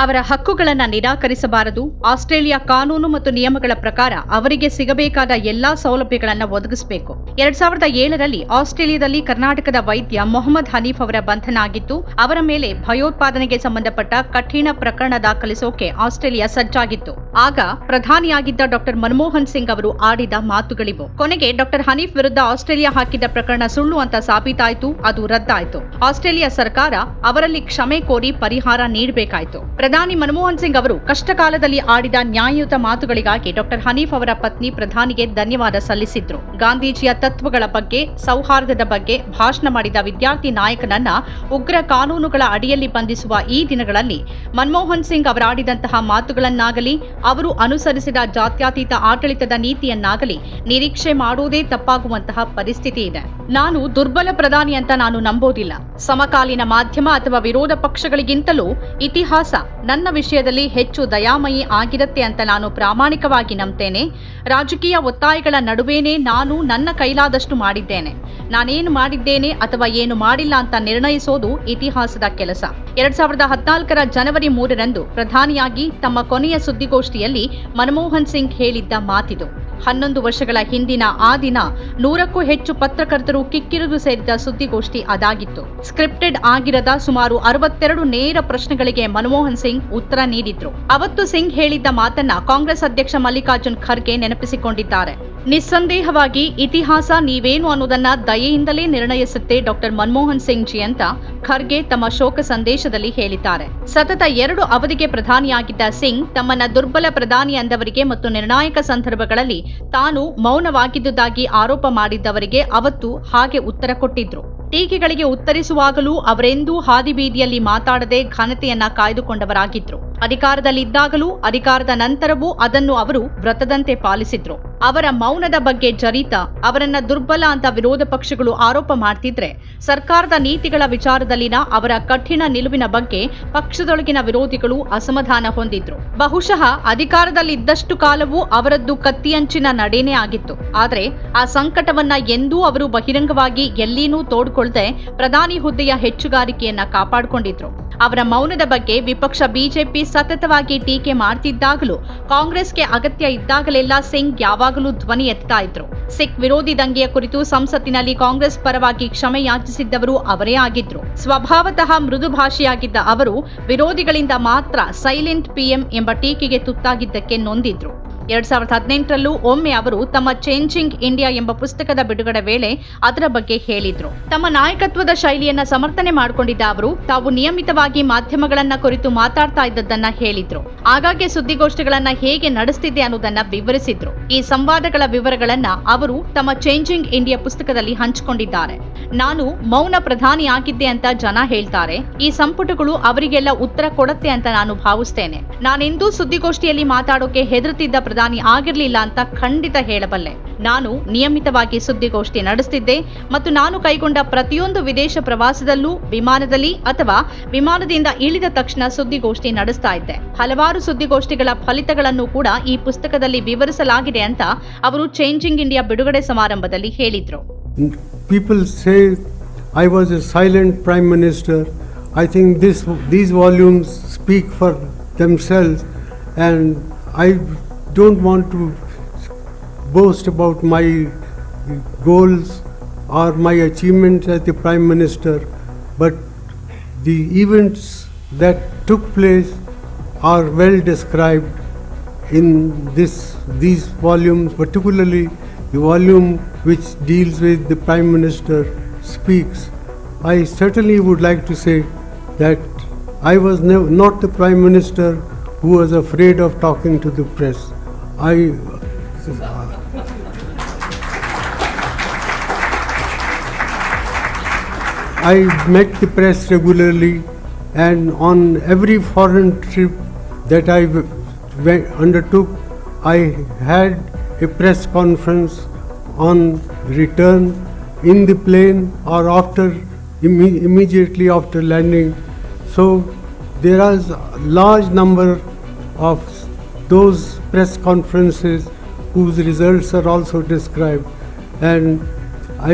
ಅವರ ಹಕ್ಕುಗಳನ್ನು ನಿರಾಕರಿಸಬಾರದು. ಆಸ್ಟ್ರೇಲಿಯಾ ಕಾನೂನು ಮತ್ತು ನಿಯಮಗಳ ಪ್ರಕಾರ ಅವರಿಗೆ ಸಿಗಬೇಕಾದ ಎಲ್ಲಾ ಸೌಲಭ್ಯಗಳನ್ನು ಒದಗಿಸಬೇಕು. ಎರಡ್ ಸಾವಿರದ ಏಳರಲ್ಲಿ ಆಸ್ಟ್ರೇಲಿಯಾದಲ್ಲಿ ಕರ್ನಾಟಕದ ವೈದ್ಯ ಮೊಹಮ್ಮದ್ ಹನೀಫ್ ಅವರ ಬಂಧನ ಆಗಿತ್ತು ಅವರ ಮೇಲೆ ಭಯೋತ್ಪಾದನೆಗೆ ಸಂಬಂಧಪಟ್ಟ ಕಠಿಣ ಪ್ರಕರಣ ದಾಖಲಿಸೋಕೆ ಆಸ್ಟ್ರೇಲಿಯಾ ಸಜ್ಜಾಗಿತ್ತು. ಆಗ ಪ್ರಧಾನಿಯಾಗಿದ್ದ ಡಾಕ್ಟರ್ ಮನಮೋಹನ್ ಸಿಂಗ್ ಅವರು ಆಡಿದ ಮಾತುಗಳಿವು. ಕೊನೆಗೆ ಡಾಕ್ಟರ್ ಹನೀಫ್ ವಿರುದ್ಧ ಆಸ್ಟ್ರೇಲಿಯಾ ಹಾಕಿದ್ದ ಪ್ರಕರಣ ಸುಳ್ಳು ಅಂತ ಸಾಬೀತಾಯಿತು, ಅದು ರದ್ದಾಯಿತು. ಆಸ್ಟ್ರೇಲಿಯಾ ಸರ್ಕಾರ ಅವರಲ್ಲಿ ಕ್ಷಮೆ ಕೋರಿ ಪರಿಹಾರ ನೀಡಬೇಕಾಯಿತು. ಪ್ರಧಾನಿ ಮನಮೋಹನ್ ಸಿಂಗ್ ಅವರು ಕಷ್ಟಕಾಲದಲ್ಲಿ ಆಡಿದ ನ್ಯಾಯಯುತ ಮಾತುಗಳಿಗಾಗಿ ಡಾಕ್ಟರ್ ಹನೀಫ್ ಅವರ ಪತ್ನಿ ಪ್ರಧಾನಿಗೆ ಧನ್ಯವಾದ ಸಲ್ಲಿಸಿದ್ರು. ಗಾಂಧೀಜಿಯ ತತ್ವಗಳ ಬಗ್ಗೆ, ಸೌಹಾರ್ದದ ಬಗ್ಗೆ ಭಾಷಣ ಮಾಡಿದ ವಿದ್ಯಾರ್ಥಿ ನಾಯಕನನ್ನ ಉಗ್ರ ಕಾನೂನುಗಳ ಅಡಿಯಲ್ಲಿ ಬಂಧಿಸುವ ಈ ದಿನಗಳಲ್ಲಿ ಮನಮೋಹನ್ ಸಿಂಗ್ ಅವರಾಡಿದಂತಹ ಮಾತುಗಳನ್ನಾಗಲಿ, ಅವರು ಅನುಸರಿಸಿದ ಜಾತ್ಯಾತೀತ ಆಡಳಿತದ ನೀತಿಯನ್ನಾಗಲಿ ನಿರೀಕ್ಷೆ ಮಾಡುವುದೇ ತಪ್ಪಾಗುವಂತಹ ಪರಿಸ್ಥಿತಿ ಇದೆ. ನಾನು ದುರ್ಬಲ ಪ್ರಧಾನಿ ಅಂತ ನಾನು ನಂಬೋದಿಲ್ಲ. ಸಮಕಾಲೀನ ಮಾಧ್ಯಮ ಅಥವಾ ವಿರೋಧ ಪಕ್ಷಗಳಿಗಿಂತಲೂ ಇತಿಹಾಸ ನನ್ನ ವಿಷಯದಲ್ಲಿ ಹೆಚ್ಚು ದಯಾಮಯಿ ಆಗಿರುತ್ತೆ ಅಂತ ನಾನು ಪ್ರಾಮಾಣಿಕವಾಗಿ ನಂಬ್ತೇನೆ. ರಾಜಕೀಯ ಒತ್ತಾಯಗಳ ನಡುವೆನೇ ನಾನು ನನ್ನ ಕೈಲಾದಷ್ಟು ಮಾಡಿದ್ದೇನೆ. ನಾನೇನು ಮಾಡಿದ್ದೇನೆ ಅಥವಾ ಏನು ಮಾಡಿಲ್ಲ ಅಂತ ನಿರ್ಣಯಿಸೋದು ಇತಿಹಾಸದ ಕೆಲಸ. ಎರಡ್ ಸಾವಿರದ ಹದಿನಾಲ್ಕರ ಜನವರಿ ಮೂರರಂದು ಪ್ರಧಾನಿಯಾಗಿ ತಮ್ಮ ಕೊನೆಯ ಸುದ್ದಿಗೋಷ್ಠಿಯಲ್ಲಿ ಮನಮೋಹನ್ ಸಿಂಗ್ ಹೇಳಿದ್ದ ಮಾತಿದು. ಹನ್ನೊಂದು ವರ್ಷಗಳ ಹಿಂದಿನ ಆ ದಿನ ನೂರಕ್ಕೂ ಹೆಚ್ಚು ಪತ್ರಕರ್ತರು ಕಿಕ್ಕಿರಿದು ಸೇರಿದ ಸುದ್ದಿಗೋಷ್ಠಿ ಅದಾಗಿತ್ತು. ಸ್ಕ್ರಿಪ್ಟೆಡ್ ಆಗಿರದ ಸುಮಾರು ಅರವತ್ತೆರಡು ನೇರ ಪ್ರಶ್ನೆಗಳಿಗೆ ಮನಮೋಹನ್ ಸಿಂಗ್ ಉತ್ತರ ನೀಡಿದ್ರು. ಅವತ್ತು ಸಿಂಗ್ ಹೇಳಿದ್ದ ಮಾತನ್ನ ಕಾಂಗ್ರೆಸ್ ಅಧ್ಯಕ್ಷ ಮಲ್ಲಿಕಾರ್ಜುನ್ ಖರ್ಗೆ ನೆನಪಿಸಿಕೊಂಡಿದ್ದಾರೆ. ನಿಸ್ಸಂದೇಹವಾಗಿ ಇತಿಹಾಸ ನೀವೇನು ಅನ್ನೋದನ್ನ ದಯೆಯಿಂದಲೇ ನಿರ್ಣಯಿಸುತ್ತೆ ಡಾಕ್ಟರ್ ಮನಮೋಹನ್ ಸಿಂಗ್ ಜಿ ಅಂತ ಖರ್ಗೆ ತಮ್ಮ ಶೋಕ ಸಂದೇಶದಲ್ಲಿ ಹೇಳಿದ್ದಾರೆ. ಸತತ ಎರಡು ಅವಧಿಗೆ ಪ್ರಧಾನಿಯಾಗಿದ್ದ ಸಿಂಗ್ ತಮ್ಮನ್ನ ದುರ್ಬಲ ಪ್ರಧಾನಿ ಅಂದವರಿಗೆ ಮತ್ತು ನಿರ್ಣಾಯಕ ಸಂದರ್ಭಗಳಲ್ಲಿ ತಾನು ಮೌನವಾಗಿದ್ದುದಾಗಿ ಆರೋಪ ಮಾಡಿದ್ದವರಿಗೆ ಅವತ್ತು ಹಾಗೆ ಉತ್ತರ ಕೊಟ್ಟಿದ್ರು. ಟೀಕೆಗಳಿಗೆ ಉತ್ತರಿಸುವಾಗಲೂ ಅವರೆಂದೂ ಹಾದಿಬೀದಿಯಲ್ಲಿ ಮಾತಾಡದೆ ಘನತೆಯನ್ನ ಕಾಯ್ದುಕೊಂಡವರಾಗಿದ್ರು. ಅಧಿಕಾರದಲ್ಲಿದ್ದಾಗಲೂ ಅಧಿಕಾರದ ನಂತರವೂ ಅದನ್ನು ಅವರು ವ್ರತದಂತೆ ಪಾಲಿಸಿದ್ರು. ಅವರ ಮೌನದ ಬಗ್ಗೆ ಜರಿತ, ಅವರನ್ನ ದುರ್ಬಲ ಅಂತ ವಿರೋಧ ಪಕ್ಷಗಳು ಆರೋಪ ಮಾಡ್ತಿದ್ರೆ ಸರ್ಕಾರದ ನೀತಿಗಳ ವಿಚಾರದಲ್ಲಿನ ಅವರ ಕಠಿಣ ನಿಲುವಿನ ಬಗ್ಗೆ ಪಕ್ಷದೊಳಗಿನ ವಿರೋಧಿಗಳು ಅಸಮಾಧಾನ ಹೊಂದಿದ್ರು. ಬಹುಶಃ ಅಧಿಕಾರದಲ್ಲಿದ್ದಷ್ಟು ಕಾಲವೂ ಅವರದ್ದು ಕತ್ತಿಯಂಚಿನ ನಡೆನೇ ಆಗಿತ್ತು. ಆದರೆ ಆ ಸಂಕಟವನ್ನ ಎಂದೂ ಅವರು ಬಹಿರಂಗವಾಗಿ ಎಲ್ಲಿನೂ ತೋಡ್ಕೊಳ್ದೆ ಪ್ರಧಾನಿ ಹುದ್ದೆಯ ಹೆಚ್ಚುಗಾರಿಕೆಯನ್ನ ಕಾಪಾಡಿಕೊಂಡಿದ್ರು. ಅವರ ಮೌನದ ಬಗ್ಗೆ ವಿಪಕ್ಷ ಬಿಜೆಪಿ ಸತತವಾಗಿ ಟೀಕೆ ಮಾಡ್ತಿದ್ದಾಗಲೂ ಕಾಂಗ್ರೆಸ್ಗೆ ಅಗತ್ಯ ಇದ್ದಾಗಲೆಲ್ಲ ಸಿಂಗ್ ಯಾವಾಗಲೂ ಧ್ವನಿ ಎತ್ತಾ ಇದ್ರು. ಸಿಖ್ ವಿರೋಧಿ ದಂಗೆಯ ಕುರಿತು ಸಂಸತ್ತಿನಲ್ಲಿ ಕಾಂಗ್ರೆಸ್ ಪರವಾಗಿ ಕ್ಷಮೆ ಯಾಚಿಸಿದ್ದವರು ಅವರೇ ಆಗಿದ್ರು. ಸ್ವಭಾವತಃ ಮೃದು ಭಾಷೆಯಾಗಿದ್ದ ಅವರು ವಿರೋಧಿಗಳಿಂದ ಮಾತ್ರ ಸೈಲೆಂಟ್ ಪಿಎಂ ಎಂಬ ಟೀಕೆಗೆ ತುತ್ತಾಗಿದ್ದಕ್ಕೆ ನೊಂದಿದ್ರು. ಎರಡ್ ಸಾವಿರದ ಹದಿನೆಂಟರಲ್ಲೂ ಒಮ್ಮೆ ಅವರು ತಮ್ಮ ಚೇಂಜಿಂಗ್ ಇಂಡಿಯಾ ಎಂಬ ಪುಸ್ತಕದ ಬಿಡುಗಡೆ ವೇಳೆ ಅದರ ಬಗ್ಗೆ ಹೇಳಿದ್ರು. ತಮ್ಮ ನಾಯಕತ್ವದ ಶೈಲಿಯನ್ನ ಸಮರ್ಥನೆ ಮಾಡಿಕೊಂಡಿದ್ದ ಅವರು ತಾವು ನಿಯಮಿತವಾಗಿ ಮಾಧ್ಯಮಗಳನ್ನ ಕುರಿತು ಮಾತಾಡ್ತಾ ಇದ್ದದ್ದನ್ನ ಹೇಳಿದ್ರು. ಆಗಾಗ್ಗೆ ಸುದ್ದಿಗೋಷ್ಠಿಗಳನ್ನ ಹೇಗೆ ನಡೆಸ್ತಿದ್ದೆ ಅನ್ನೋದನ್ನ ವಿವರಿಸಿದ್ರು. ಈ ಸಂವಾದಗಳ ವಿವರಗಳನ್ನ ಅವರು ತಮ್ಮ ಚೇಂಜಿಂಗ್ ಇಂಡಿಯಾ ಪುಸ್ತಕದಲ್ಲಿ ಹಂಚಿಕೊಂಡಿದ್ದಾರೆ. ನಾನು ಮೌನ ಪ್ರಧಾನಿ ಆಗಿದ್ದೆ ಅಂತ ಜನ ಹೇಳ್ತಾರೆ. ಈ ಸಂಪುಟಗಳು ಅವರಿಗೆಲ್ಲ ಉತ್ತರ ಕೊಡತ್ತೆ ಅಂತ ನಾನು ಭಾವಿಸ್ತೇನೆ. ನಾನೆಂದೂ ಸುದ್ದಿಗೋಷ್ಠಿಯಲ್ಲಿ ಮಾತಾಡೋಕೆ ಹೆದರುತ್ತಿದ್ದ ಪ್ರಧಾನಿ ಆಗಿರ್ಲಿಲ್ಲ ಅಂತ ಖಂಡಿತ ಹೇಳಬಲ್ಲೆ. ನಾನು ನಿಯಮಿತವಾಗಿ ಸುದ್ದಿಗೋಷ್ಠಿ ನಡೆಸುತ್ತಿದ್ದೆ ಮತ್ತು ನಾನು ಕೈಗೊಂಡ ಪ್ರತಿಯೊಂದು ವಿದೇಶ ಪ್ರವಾಸದಲ್ಲೂ ವಿಮಾನದಲ್ಲಿ ಅಥವಾ ವಿಮಾನದಿಂದ ಇಳಿದ ತಕ್ಷಣ ಸುದ್ದಿಗೋಷ್ಠಿ ನಡೆಸ್ತಾ ಇದ್ದೆ. ಹಲವಾರು ಸುದ್ದಿಗೋಷ್ಠಿಗಳ ಫಲಿತಗಳನ್ನು ಕೂಡ ಈ ಪುಸ್ತಕದಲ್ಲಿ ವಿವರಿಸಲಾಗಿದೆ ಅಂತ ಅವರು ಚೇಂಜಿಂಗ್ ಇಂಡಿಯಾ ಬಿಡುಗಡೆ ಸಮಾರಂಭದಲ್ಲಿ ಹೇಳಿದ್ರು. People say I was a silent prime minister. I think this, these volumes speak for themselves, and I don't want to boast about my goals or my achievements as the prime minister, but the events that took place are well described in this, these volumes, particularly the volume which deals with the Prime Minister speaks. I certainly would like to say that I was nev- not the Prime Minister who was afraid of talking to the press. I I met the press regularly, and on every foreign trip that I undertook, I had a press conference on return in the plane or after imme- immediately after landing. So there is a large number of those press conferences whose results are also described. And I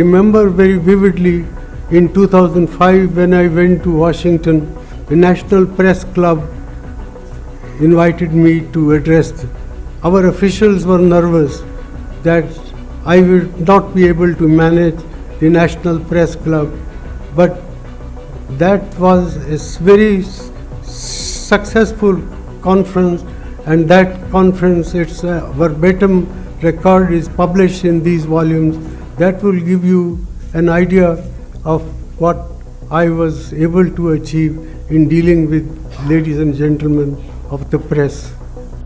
remember very vividly in 2005 when I went to Washington the National Press Club invited me to address. Our officials were nervous that I would not be able to manage the National Press Club, but that was a very successful conference, and that conference, its uh, verbatim record is published in these volumes. That will give you an idea of what I was able to achieve in dealing with ladies and gentlemen of the press.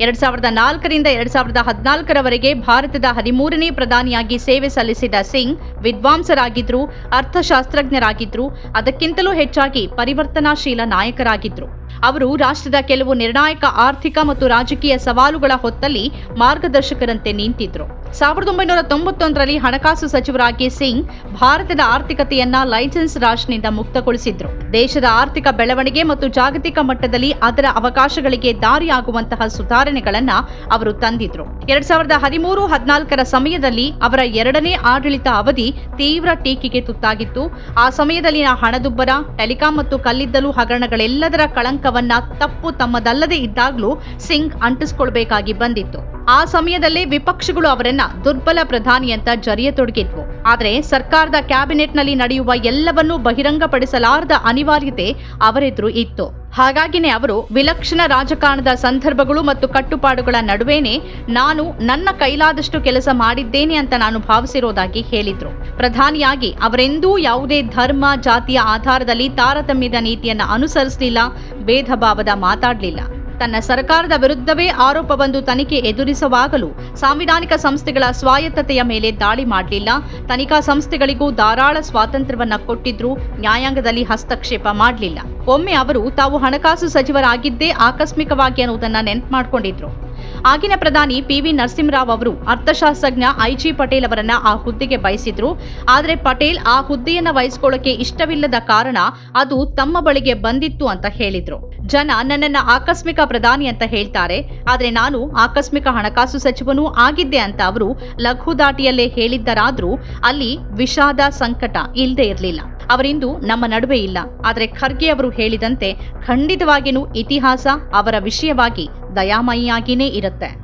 ಎರಡ್ ಸಾವಿರದ ನಾಲ್ಕರಿಂದ ಎರಡ್ ಸಾವಿರದ ಹದಿನಾಲ್ಕರವರೆಗೆ ಭಾರತದ ಹದಿಮೂರನೇ ಪ್ರಧಾನಿಯಾಗಿ ಸೇವೆ ಸಲ್ಲಿಸಿದ ಸಿಂಗ್ ವಿದ್ವಾಂಸರಾಗಿದ್ರು, ಅರ್ಥಶಾಸ್ತ್ರಜ್ಞರಾಗಿದ್ರು, ಅದಕ್ಕಿಂತಲೂ ಹೆಚ್ಚಾಗಿ ಪರಿವರ್ತನಾಶೀಲ ನಾಯಕರಾಗಿದ್ರು. ಅವರು ರಾಷ್ಟ್ರದ ಕೆಲವು ನಿರ್ಣಾಯಕ ಆರ್ಥಿಕ ಮತ್ತು ರಾಜಕೀಯ ಸವಾಲುಗಳ ಹೊತ್ತಲ್ಲಿ ಮಾರ್ಗದರ್ಶಕರಂತೆ ನಿಂತಿದ್ರು. ಸಾವಿರದ ಒಂಬೈನೂರ ತೊಂಬತ್ತೊಂದರಲ್ಲಿ ಹಣಕಾಸು ಸಚಿವರಾಗಿ ಸಿಂಗ್ ಭಾರತದ ಆರ್ಥಿಕತೆಯನ್ನ ಲೈಸೆನ್ಸ್ ರಾಜ್ನಿಂದ ಮುಕ್ತಗೊಳಿಸಿದ್ರು. ದೇಶದ ಆರ್ಥಿಕ ಬೆಳವಣಿಗೆ ಮತ್ತು ಜಾಗತಿಕ ಮಟ್ಟದಲ್ಲಿ ಅದರ ಅವಕಾಶಗಳಿಗೆ ದಾರಿಯಾಗುವಂತಹ ಸುಧಾರಣೆಗಳನ್ನ ಅವರು ತಂದಿದ್ರು. ಎರಡ್ ಸಾವಿರದ ಹದಿಮೂರು ಹದಿನಾಲ್ಕರ ಸಮಯದಲ್ಲಿ ಅವರ ಎರಡನೇ ಆಡಳಿತ ಅವಧಿ ತೀವ್ರ ಟೀಕೆಗೆ ತುತ್ತಾಗಿತ್ತು. ಆ ಸಮಯದಲ್ಲಿನ ಹಣದುಬ್ಬರ, ಟೆಲಿಕಾಂ ಮತ್ತು ಕಲ್ಲಿದ್ದಲು ಹಗರಣಗಳೆಲ್ಲದರ ಕಳಂಕವನ್ನ ತಪ್ಪು ತಮ್ಮದಲ್ಲದೆ ಇದ್ದಾಗಲೂ ಸಿಂಗ್ ಅಂಟಿಸ್ಕೊಳ್ಬೇಕಾಗಿ ಬಂದಿತ್ತು. ಆ ಸಮಯದಲ್ಲಿ ವಿಪಕ್ಷಗಳು ಅವರನ್ನ ದುರ್ಬಲ ಪ್ರಧಾನಿ ಅಂತ ಜರಿಯತೊಡಗಿದ್ವು. ಆದರೆ ಸರ್ಕಾರದ ಕ್ಯಾಬಿನೆಟ್ನಲ್ಲಿ ನಡೆಯುವ ಎಲ್ಲವನ್ನೂ ಬಹಿರಂಗಪಡಿಸಲಾರದ ಅನಿವಾರ್ಯತೆ ಅವರೆದುರು ಇತ್ತು. ಹಾಗಾಗಿನೇ ಅವರು ವಿಲಕ್ಷಣ ರಾಜಕಾರಣದ ಸಂದರ್ಭಗಳು ಮತ್ತು ಕಟ್ಟುಪಾಡುಗಳ ನಡುವೆನೇ ನಾನು ನನ್ನ ಕೈಲಾದಷ್ಟು ಕೆಲಸ ಮಾಡಿದ್ದೇನೆ ಅಂತ ನಾನು ಭಾವಿಸಿರೋದಾಗಿ ಹೇಳಿದ್ರು. ಪ್ರಧಾನಿಯಾಗಿ ಅವರೆಂದೂ ಯಾವುದೇ ಧರ್ಮ, ಜಾತಿಯ ಆಧಾರದಲ್ಲಿ ತಾರತಮ್ಯದ ನೀತಿಯನ್ನು ಅನುಸರಿಸಲಿಲ್ಲ, ಭೇದ ಮಾತಾಡಲಿಲ್ಲ. ತನ್ನ ಸರ್ಕಾರದ ವಿರುದ್ಧವೇ ಆರೋಪವೊಂದು ತನಿಖೆ ಎದುರಿಸುವಾಗಲೂ ಸಾಂವಿಧಾನಿಕ ಸಂಸ್ಥೆಗಳ ಸ್ವಾಯತ್ತತೆಯ ಮೇಲೆ ದಾಳಿ ಮಾಡಲಿಲ್ಲ. ತನಿಖಾ ಸಂಸ್ಥೆಗಳಿಗೂ ಧಾರಾಳ ಸ್ವಾತಂತ್ರ್ಯವನ್ನು ಕೊಟ್ಟಿದ್ರು ನ್ಯಾಯಾಂಗದಲ್ಲಿ ಹಸ್ತಕ್ಷೇಪ ಮಾಡಲಿಲ್ಲ. ಒಮ್ಮೆ ಅವರು ತಾವು ಹಣಕಾಸು ಸಚಿವರಾಗಿದ್ದೇ ಆಕಸ್ಮಿಕವಾಗಿ ಅನ್ನುವುದನ್ನು ನೆನ್ಪು ಮಾಡಿಕೊಂಡಿದ್ರು. ಆಗಿನ ಪ್ರಧಾನಿ ಪಿ ವಿ ನರಸಿಂಹರಾವ್ ಅವರು ಅರ್ಥಶಾಸ್ತ್ರಜ್ಞ ಐಜಿ ಪಟೇಲ್ ಅವರನ್ನ ಆ ಹುದ್ದೆಗೆ ಬಯಸಿದ್ರು. ಆದರೆ ಪಟೇಲ್ ಆ ಹುದ್ದೆಯನ್ನ ವಹಿಸಿಕೊಳ್ಳಕ್ಕೆ ಇಷ್ಟವಿಲ್ಲದ ಕಾರಣ ಅದು ತಮ್ಮ ಬಳಿಗೆ ಬಂದಿತ್ತು ಅಂತ ಹೇಳಿದ್ರು. ಜನ ನನ್ನನ್ನು ಆಕಸ್ಮಿಕ ಪ್ರಧಾನಿ ಅಂತ ಹೇಳ್ತಾರೆ. ಆದರೆ ನಾನು ಆಕಸ್ಮಿಕ ಹಣಕಾಸು ಸಚಿವನೂ ಆಗಿದ್ದೆ ಅಂತ ಅವರು ಲಘು ದಾಟಿಯಲ್ಲೇ ಹೇಳಿದ್ದರಾದರೂ ಅಲ್ಲಿ ವಿಷಾದ ಸಂಕಟ ಇಲ್ಲದೆ ಇರಲಿಲ್ಲ. ಅವರಿಂದು ನಮ್ಮ ನಡುವೆ ಇಲ್ಲ. ಆದರೆ ಖರ್ಗೆ ಅವರು ಹೇಳಿದಂತೆ ಖಂಡಿತವಾಗಿಯೂ ಇತಿಹಾಸ ಅವರ ವಿಷಯವಾಗಿ ದಯಾಮಯಿಯಾಗಿಯೇ ಇರುತ್ತೆ.